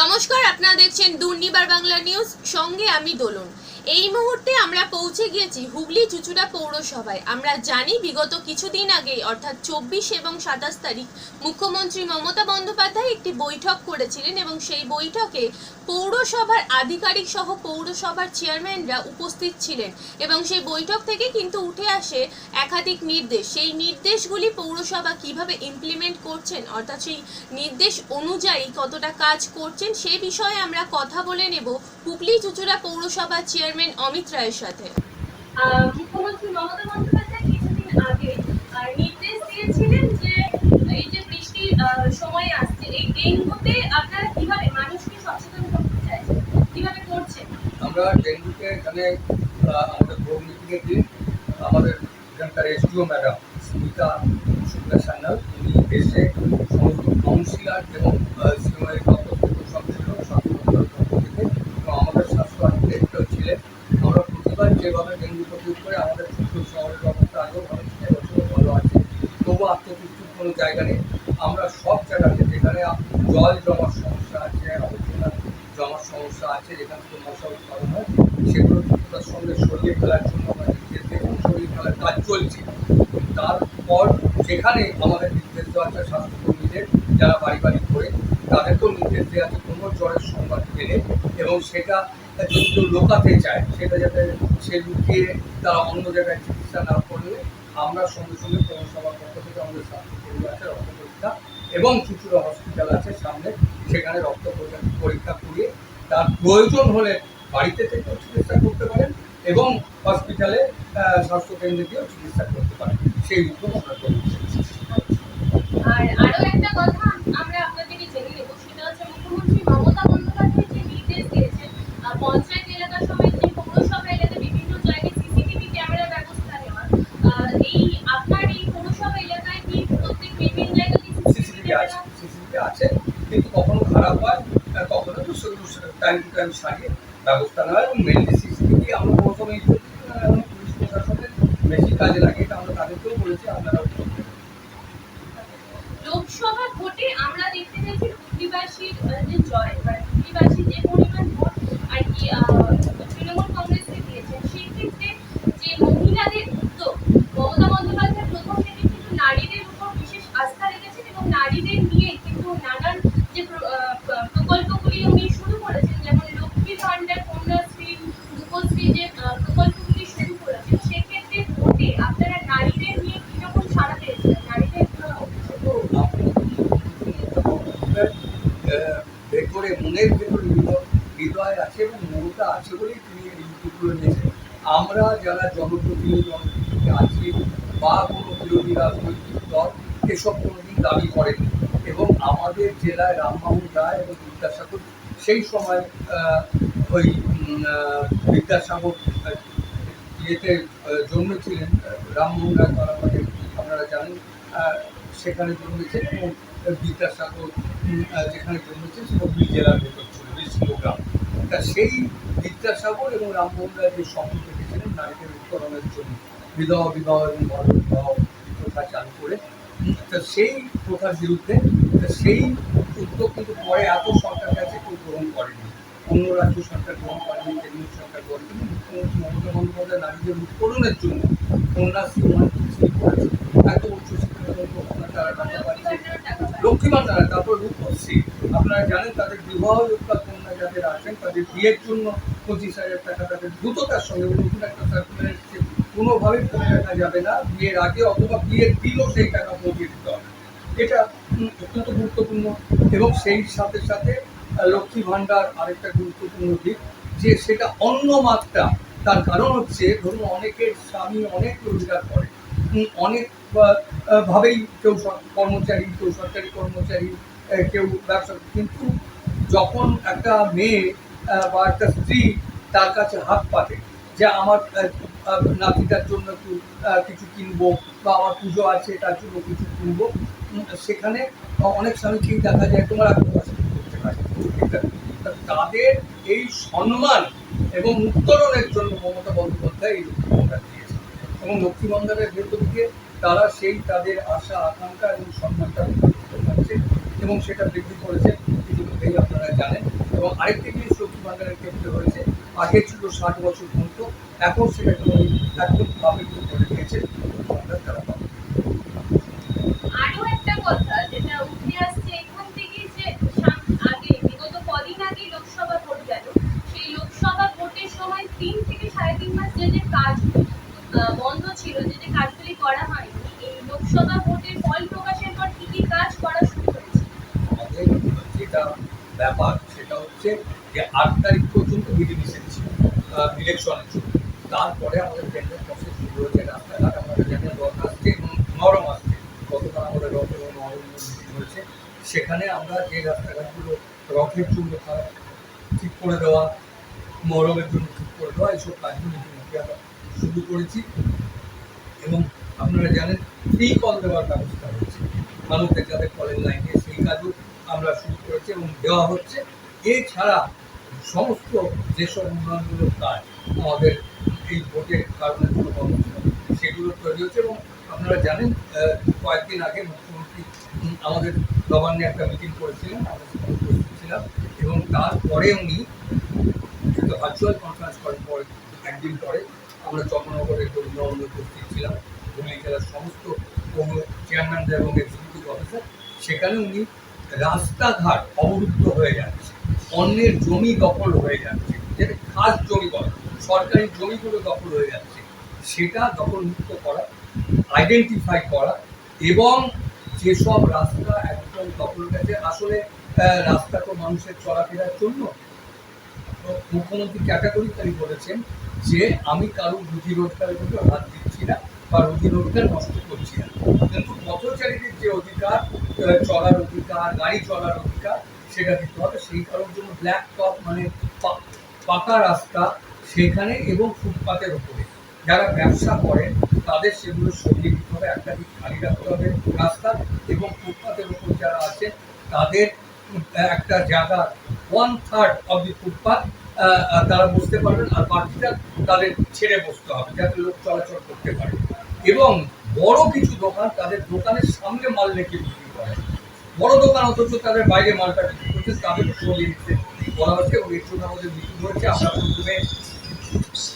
নমস্কার আপনারা দেখছেন দুর্নিবার বাংলা নিউজ। সঙ্গে আমি দোলন। এই মুহূর্তে আমরা পৌঁছে গিয়েছি হুগলি চুচুড়া পৌরসভায়। আমরা জানি বিগত কিছুদিন আগে অর্থাৎ চব্বিশ এবং সাতাশ তারিখ, মুখ্যমন্ত্রী মমতা বন্দ্যোপাধ্যায় একটি বৈঠক করেছিলেন এবং সেই বৈঠকে পৌরসভার আধিকারিক সহ পৌরসভার চেয়ারম্যানরা উপস্থিত ছিলেন এবং সেই বৈঠক থেকে কিন্তু উঠে আসে একাধিক নির্দেশ। সেই নির্দেশগুলি পৌরসভা কীভাবে ইমপ্লিমেন্ট করছেন, অর্থাৎ সেই নির্দেশ অনুযায়ী কতটা কাজ করছেন, সে বিষয়ে আমরা কথা বলে নেব হুগলি চুচুড়া পৌরসভা চেয়ারম্যান অমিত রায়ের সাথে। মুখ্যমন্ত্রী মমতা বন্দ্যোপাধ্যায় কিছুদিন আগে নির্দেশ দিয়েছিলেন যে এই যে বৃষ্টির সময় আসছে এই ডেঙ্গুতে আপনারা কীভাবে মানুষকে সচেতন করতে চাইছেন? কীভাবে করছেন? আমরা ডেঙ্গুকে এখানে আমাদের বোর্ড মিটিংয়ের দিন আমাদের এখানকার এসডিও ম্যাডাম স্মিতা শুক্লা সান্যাল উনি এসে সমস্ত কাউন্সিলার এবং সিএমআই দপ্তর থেকে সব ছিল স্বাস্থ্য দপ্তরের পক্ষ থেকে এবং আমাদের স্বাস্থ্য ডিরেক্টর ছিলেন আমরা প্রতিবার যেভাবে ডেঙ্গু প্রতিরোধ করে আমাদের ছোট্ট শহরের অবস্থা আগেও ছিল এবছরও ভালো আছে। তবু আত্মতৃপ্তির কোনো জায়গা নেই। আমরা সব জায়গাতে যেখানে জল জমার সমস্যা আছে আবর্জনা জমার সমস্যা আছে, যেখানে থেকে মশা উৎপাদন হয়, সেগুলো দ্রুততার সঙ্গে সরিয়ে ফেলার জন্য আমরা নির্দেশ সরিয়ে ফেলার কাজ চলছে। তারপর যেখানে আমাদের নির্দেশ দেওয়া আছে স্বাস্থ্যকর্মীদের, যারা বাড়ি বাড়ি করে তাদেরকেও নির্দেশ দেওয়া আছে কোনো জ্বরের সংবাদ পেলে এবং সেটা কেউ লোকাতে চায়, সেটা যাতে সে লুকিয়ে তারা অন্য জায়গায় চিকিৎসা না করলে আমরা সঙ্গে সঙ্গে পৌরসভার পক্ষ থেকে আমাদের স্বাস্থ্যকর্মী আছে রক্ত পরীক্ষা এবং চুচুড়া হসপিটাল আছে সামনে, সেখানে রক্ত পরীক্ষা- করিয়ে তার প্রয়োজন হলে বাড়িতে থেকেও চিকিৎসা করতে পারেন এবং হসপিটালে স্বাস্থ্যকেন্দ্রে গিয়েও চিকিৎসা করতে পারেন। সেই উদ্যোগ আমরা করি টু সারিয়ে ব্যবস্থা নেওয়া এবং মেনলি সিসিটিভি আমরা প্রথমে পুলিশ প্রশাসনের বেশি কাজে লাগে, এটা আমরা তাদেরকেও বলেছি আপনারাও লোকসভা ভোটে আমরা দেখতে পেয়েছি হুগলিবাসীর যে জয়, বা হুগলিবাসী যে পরিমাণ ভোট আর কি তৃণমূল কংগ্রেসকে দিয়েছেন, সেই ক্ষেত্রে যে মহিলাদের উদ্যোগ, মমতা বন্দ্যোপাধ্যায় প্রথম থেকে কিন্তু নারীদের উপর বিশেষ আস্থা রেখেছেন এবং নারীদের নিয়ে আমরা যারা জনপ্রতিনিধি জনপ্রতিনিধি আছি বা কোনো বিরোধী রাজনৈতিক দল, এসব কোনোদিন দাবি করেনি। এবং আমাদের জেলায় রামমোহন রায় এবং বিদ্যাসাগর সেই সময় ওই বিদ্যাসাগর ইয়েতে জন্মেছিলেন রামমোহন রায় তারাপদের আপনারা জানেন সেখানে জন্মেছেন এবং বিদ্যাসাগর যেখানে জন্মেছেন সেটা হুগলি জেলার ভেতর ছিল বিষ্ণুগ্রাম তা সেই বিদ্যাসাগর এবং রামমোহন রায় যে স্বপ্ন দেখেছিলেন, নারীদের উত্তরণের জন্য। বিধবা, বিবাহ এবং বিবাহ প্রথা চালু করে। তা সেই প্রথার বিরুদ্ধে সেই উদ্যোগ কিন্তু পরে এত সরকার কাছে কেউ গ্রহণ করেনি। অন্য রাজ্য সরকার গ্রহণ করেনি, কেন্দ্রীয় সরকার করেনি। মুখ্যমন্ত্রী মমতা বন্দ্যোপাধ্যায় নারীদের উত্তরণের জন্য কন্যাশ্রী মন্ত্রী করেছে। এত উচ্চশিক্ষার জন্য তারা টাকা পাচ্ছে লক্ষ্মী ভান্ডার তারপর রূপশ্রী। আপনারা জানেন তাদের বিবাহ কন্যা যাদের আছেন তাদের বিয়ের জন্য পঁচিশ হাজার টাকা তাদের দ্রুততার সঙ্গে নতুন একটা সার্কুলার এসছে, কোনোভাবেই কমে রাখা যাবে না। বিয়ের আগে অথবা বিয়ের দিনও সেই টাকা পৌঁছে দিতে হবে। এটা অত্যন্ত গুরুত্বপূর্ণ এবং সেই সাথে সাথে লক্ষ্মী ভাণ্ডার আরেকটা গুরুত্বপূর্ণ দিক, যে সেটা অন্য মাত্রা। তার কারণ হচ্ছে, ধরুন অনেকের স্বামী অনেক রোজগার করে। অনেক ভাবেই কেউ কর্মচারী, কেউ সরকারি কর্মচারী কেউ ব্যবসা কিন্তু যখন একটা মেয়ে বা একটা স্ত্রী তার কাছে হাত পাতে যে আমার নাতিটার জন্য একটু কিছু কিনবো বা আমার পুজো আছে তার জন্য কিছু কিনবো সেখানে অনেক স্বামীকেই দেখা যায় তোমার করতে পারে তাদের এই সম্মান এবং উত্তরণের জন্য মমতা বন্দ্যোপাধ্যায় এই লক্ষ্মী দিয়েছে এবং লক্ষ্মী ভেতর দিয়ে তারা সেই তাদের আশা, আকাঙ্ক্ষা এবং সম্মানটা করতে এবং সেটা বৃদ্ধি করেছে। ইতিমধ্যেই আপনারা জানেন এবং আরেকটি জিনিস লক্ষ্মী ভান্ডারের ক্ষেত্রে হয়েছে আগে ছিল ষাট বছর পর্যন্ত, এখন সেটাকে করে দিয়েছে ভান্ডার তারা পাবে। আরও একটা কথা, যেটা উঠে আসছে এখান থেকে যে আগে, বিগত কদিন আগে লোকসভা ভোট গেল সেই লোকসভা ভোটের সময় তিন থেকে সাড়ে তিন মাস যে যে কাজ বন্ধ ছিল, যে যে কাজগুলি করা হয়নি, এই লোকসভা ভোটের ফল প্রকাশের পর কি কি কাজ করা শুরু হয়েছে আমাদের যেটা ব্যাপার সেটা হচ্ছে যে আট তারিখ পর্যন্ত বিধিনিষেধ ছিল ইলেকশনের জন্য। তারপরে আমাদের টেন্ডার প্রসেস শুরু হয়েছে, রাস্তাঘাট আমাদের জায়গায় রথ আসছে এবং নরম আসছে। গতকাল আমাদের রথ এবং নরম হয়েছে। সেখানে আমরা যে রাস্তাঘাটগুলো রথের জন্য ঠিক করে দেওয়া মরমের জন্য ঠিক করে দেওয়া, এইসব কাজগুলো ইতিমধ্যে আমরা শুরু করেছি। এবং আপনারা জানেন ফ্রি কল দেওয়ার ব্যবস্থা রয়েছে মানুষদের যাদের কলের লাইনে সেই কাজও আমরা শুরু করেছি এবং দেওয়া হচ্ছে। এছাড়া সমস্ত যেসব উন্নয়নমূলক কাজ আমাদের এই ভোটের কারণে জন্য সেগুলো তৈরি হচ্ছে এবং আপনারা জানেন কয়েকদিন আগে মুখ্যমন্ত্রী আমাদের নবান্নে একটা মিটিং করেছিলেন, আমরা ছিলাম এবং তারপরে উনি কিন্তু ভার্চুয়াল কনফারেন্স করার পর, একদিন পরে আমরা চন্দ্রনগরের গরিবনগরে উপস্থিত ছিলাম। হুগলি জেলার সমস্ত চেয়ারম্যানদের এবং এক্সিকিউটিভ অফিসার সেখানে উনি রাস্তাঘাট অবরুদ্ধ হয়ে যাচ্ছে। অন্যের জমি দখল হয়ে যাচ্ছে। যেটা খাস জমি বলে, সরকারি জমিগুলো দখল হয়ে যাচ্ছে। সেটা দখলমুক্ত করা আইডেন্টিফাই করা এবং যেসব রাস্তা একদম দখল গেছে, আসলে রাস্তা তো মানুষের চলাফেরার জন্য। মুখ্যমন্ত্রী ক্যাটাগরিক্যালি বলেছেন যে, আমি কারও রুজি রোজগারের জন্য হাত দিচ্ছি না বা রুজি রোজগার নষ্ট করছি না। কিন্তু পথচারীদের যে অধিকার চলার অধিকার, গাড়ি চলার অধিকার সেটা দিতে হবে। সেই কারণের জন্য ব্ল্যাক টপ মানে পাকা রাস্তা সেখানে এবং ফুটপাতের উপরে। যারা ব্যবসা করে, তাদের সেগুলো সরিয়ে দিতে হবে। একটা দিক খালি রাখতে হবে রাস্তা এবং ফুটপাতের উপর যারা আছে, তাদের একটা জায়গা one third of the footpath তারা বসতে পারবেন আর বাকিটা তাদের ছেড়ে বসতে হবে যাতে লোক চলাচল করতে পারে। এবং বড় কিছু দোকান তাদের দোকানের সামনে মাল রেখে বিক্রি বড় দোকান অথচ তাদের বাইরে মালটা বিক্রি করছে, তাদের দিতে বলা হচ্ছে এবং এর জন্য আমাদের মিটিং হচ্ছে। আমরা প্রথমে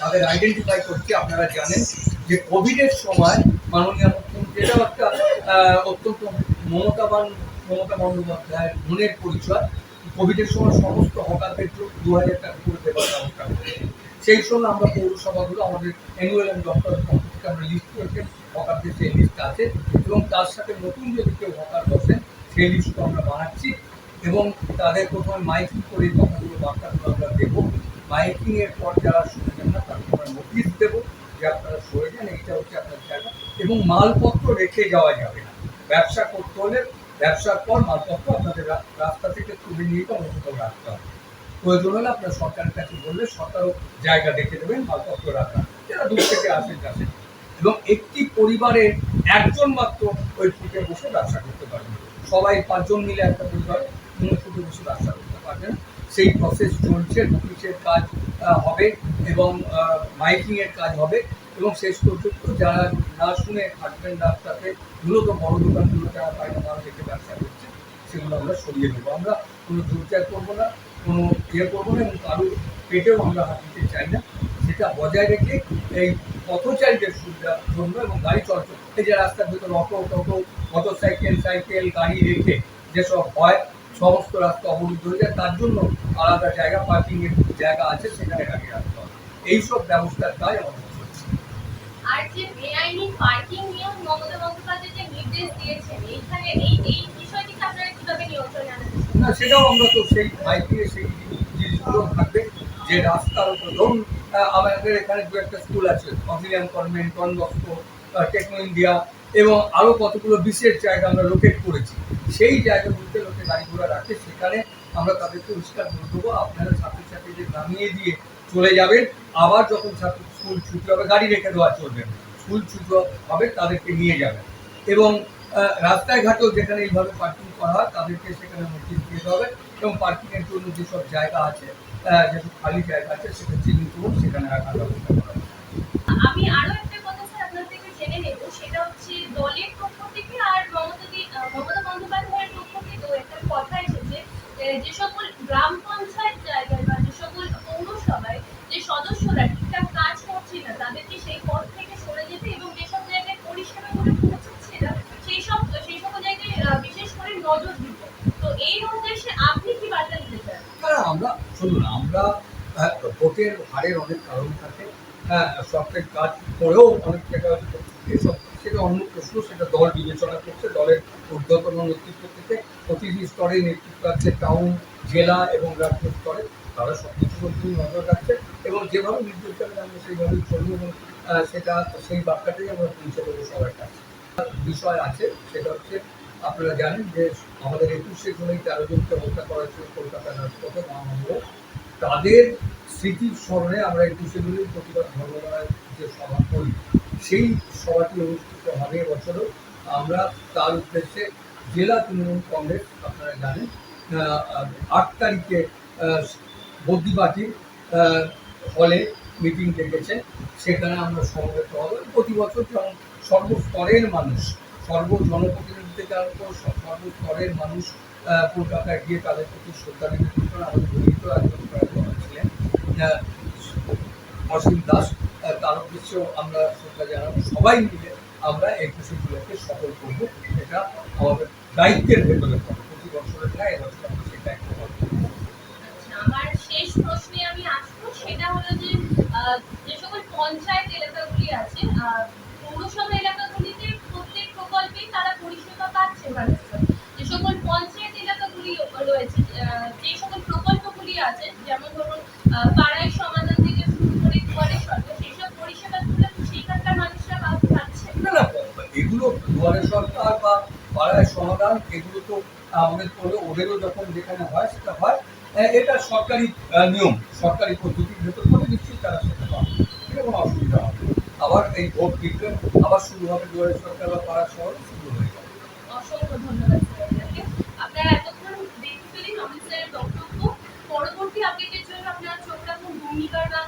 তাদের আইডেন্টিফাই করছি, আপনারা জানেন যে কোভিডের সময় মাননীয় মুখ্যমন্ত্রী এটাও একটা অত্যন্ত মমতাবান, মমতা বন্দ্যোপাধ্যায়ের মনের পরিচয়। কোভিডের সময় সমস্ত হকারদের দু হাজার টাকা করে দেওয়ার ব্যবস্থা সেই সময় আমরা পৌরসভাগুলো, আমাদের অ্যানুয়াল অ্যান্ড ডক্টর আমরা লিস্ট করেছি। হকারদের সেই লিস্ট আছে এবং তার সাথে নতুন যদি কেউ হকার বসেন সেই লিস্টও আমরা বানাচ্ছি এবং তাদের প্রথমে মাইকিং করে কথাগুলো বার্তাগুলো আমরা দেবো। মাইকিংয়ের পর যারা শুনবেন না, তাদের আমরা নোটিশ দেবো যে আপনারা সরে যান, এইটা হচ্ছে আপনার জায়গা এবং মালপত্র রেখে যাওয়া যাবে না। ব্যবসা করতে হলে ব্যবসার পর মালপত্র আপনাদের রাস্তা থেকে তুলে নিয়ে তো কোথাও রাখতে হবে প্রয়োজন হলে আপনার সরকারের কাছে বললে সরকারও জায়গা দেখে দেবেন, মালপত্র রাখা। যারা দূর থেকে আসেন আসেন এবং একটি পরিবারে একজন মাত্র ওই ফুটে বসে ব্যবসা করতে পারবে সবাই পাঁচজন মিলে একটা পরিবার, কোনো ফুটে বসে ব্যবসা করতে পারবে না সেই প্রসেস চলছে নোটিশের কাজ হবে এবং মাইকিংয়ের কাজ হবে এবং শেষ পর্যন্ত যারা না শুনে থাকবেন রাস্তাতে মূলত বড় দোকানগুলো যারা বাইরে মাল রেখে ব্যবসা করছে, সেগুলো আমরা সরিয়ে দেবো। আমরা কোনো দুর্চার করব না, কোনো ইয়ে করব না এবং কারোর পেটেও আমরা হাত দিতে চাই না। সেটা বজায় রেখে এই পথচারীদের সুবিধার জন্য এবং গাড়ি চলাচল এই যে রাস্তার ভিতরে অটো টোটো মোটর সাইকেল সাইকেল গাড়ি রেখে যেসব হয় সমস্ত রাস্তা অবরুদ্ধ হয়ে যায় তার জন্য আলাদা জায়গা পার্কিংয়ের জায়গা আছে সেখানে গাড়ি রাখতে হবে। এইসব ব্যবস্থার কাজ আমাদের আর যে বেআইনি পার্কিং নিয়ে মমতা বন্দ্যোপাধ্যায় যে নির্দেশ দিয়েছেন এইখানে এই এই বিষয়টিকে আপনারা কীভাবে নিয়ন্ত্রণে আনতে না সেটাও আমরা তো সেই মাইকে সেই জিনিসগুলো থাকবে যে রাস্তার ধরুন আমাদের এখানে দু একটা স্কুল আছে অফিলিয়াম convent Don Bosco Techno India এবং আরও কতগুলো বিশেষ জায়গা আমরা লোকেট করেছি। সেই জায়গাগুলোতে লোকে গাড়ি ঘোড়া রাখে, সেখানে আমরা তাদেরকে পরিষ্কার করে দেবো। আপনারা ছাত্রছাত্রীদের নামিয়ে দিয়ে চলে যাবেন। আবার যখন ছাত্র স্কুল ছুটি হবে, গাড়ি রেখে দেওয়া চলবে। স্কুল ছুটি হবে, তাদেরকে নিয়ে যাবেন। এবং রাস্তায় ঘাটেও যেখানে এইভাবে পার্কিং করা হয়, তাদেরকে সেখানে নোটিশ দিতে হবে। এবং পার্কিংয়ের জন্য যেসব জায়গা আছে যেসব খালি জায়গা আছে চিহ্নিত করে সেখানে রাখার আমি আরও একটা কথা স্যার আপনার থেকে জেনে নেব, সেটা হচ্ছে দলের পক্ষ থেকে আর মমতা মমতা বন্দ্যোপাধ্যায়ের পক্ষ থেকেও একটা কথা এসেছে যে সকল গ্রাম পঞ্চায়েত ভোটের হারের অনেক কারণ থাকে। হ্যাঁ সরকার কাজ করেও অনেক হয়তো এসব সেটা অন্য প্রশ্ন, সেটা দল বিবেচনা করছে, দলের ঊর্ধ্বতন নেতৃত্ব থেকে প্রতিটি স্তরে নেতৃত্ব আছে, টাউন, জেলা এবং রাজ্য স্তরে। তারা সব কিছুর উপর নজর রাখছে এবং যেভাবে নির্দেশ দেবেন আমরা সেইভাবেই চলবো এবং সেটা সেই বার্তাটাই আমরা পৌঁছে দেবো সবার কাছে। বিষয় আছে, সেটা হচ্ছে আপনারা জানেন যে আমাদের একুশে জুলাই তেরো জনকে হত্যা করা ছিল কলকাতার রাজপথে, মহানগর। তাদের স্মৃতির স্মরণে আমরা একুশে জুলাই প্রতিবাদ ধর্মতলায় যে সভা করি সেই সভাটি অনুষ্ঠিত হবে এবছরও। আমরা তার উদ্দেশ্যে জেলা তৃণমূল কংগ্রেস আপনারা জানেন আট তারিখে আহ, হলে মিটিং ডেকেছে। সেখানে আমরা সমবেত হব। প্রতি বছর যেমন সর্বস্তরের মানুষ সর্ব জনপ্রতিনিধি থেকে আরম্ভ সর্বস্তরের মানুষ কলকাতায় গিয়ে তাদের প্রতি শ্রদ্ধা নিবেদন করে আমাদের গৃহীত একজন অসীম দাস তার উদ্দেশ্যেও আমরা শ্রদ্ধা জানাব সবাই মিলে আমরা একুশে জুলাইকে সফল করব। এটা আমাদের দায়িত্বের ভেতরে পড়ে প্রতি বছরের ন্যায় এবছর আমরা সেই দায়িত্ব আচ্ছা, আমার শেষ প্রশ্নে আমি আসব সেটা হলো যে যে সকল পঞ্চায়েত এলাকাগুলি আছে পৌরসভা এলাকাগুলিতে প্রত্যেক প্রকল্পেই তারা পরিষেবা পাচ্ছে যে সকল পঞ্চায়েত এলাকাগুলি রয়েছে যে সকল প্রকল্পগুলি আছে যেমন ধরুন পাড়ায় সমাধান থেকে শুরু করে দুয়ারে সরকার সেসব পরিষেবাগুলো সেখানকার মানুষরা পাচ্ছে না না এগুলো দুয়ারে সরকার বা পাড়ায় সমাধান এগুলো তো আমাদের করে ওদেরও যখন যেখানে হয় সেটা হয়। এটা সরকারি নিয়ম সরকারি পদ্ধতির ভেতর করে নিশ্চয়ই তারা সেটা পাবে। এটা কোনো অসুবিধা হবে আবার এই ভোট বিজ্ঞান আবার শুরু হবে দুয়ারে সরকার বা পাড়া শহরে শুরু হয়ে যাবে। অসংখ্য ধন্যবাদ कि आपके टीचर हमने चोपड़ा छोटा सा नहीं करवा